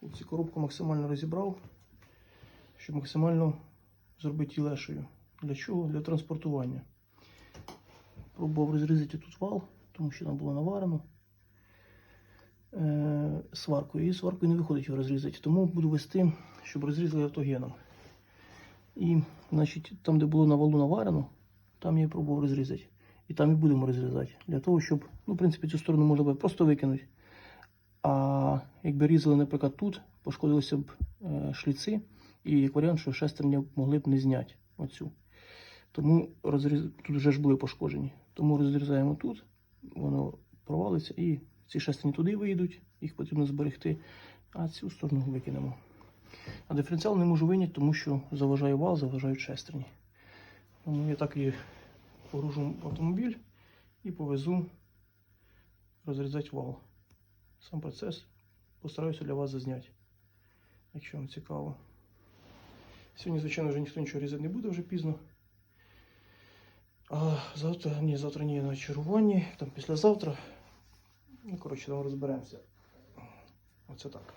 Цю коробку максимально розібрав, щоб максимально зробити її лешою. Для чого? Для транспортування. Пробував розрізати тут вал, тому що там було наварено е, сваркою. І сваркою не виходить його розрізати. Тому буду вести, щоб розрізали автогеном. І, значить, там, де було на валу наварено, там я пробував розрізати. І там і будемо розрізати. Для того, щоб, ну, в принципі, цю сторону можна було просто викинути. А якби різали, наприклад, тут, пошкодилися б е, шліци, і як варіант, що шестерня могли б не зняти оцю. Тому розріз... тут вже ж були пошкоджені. Тому розрізаємо тут, воно провалиться, і ці шестерні туди вийдуть, їх потрібно зберегти, а цю сторону викинемо. А диференціал не можу виняти, тому що заважає вал, заважають шестерні. Тому я так і погружу автомобіль і повезу розрізати вал. Сам процес постараюся для вас зазняти, якщо вам цікаво. Сьогодні, звичайно, вже ніхто нічого різати не буде вже пізно. А завтра, ні, завтра ні, на червоні, там післязавтра. Ну, коротше, там розберемося. Оце так.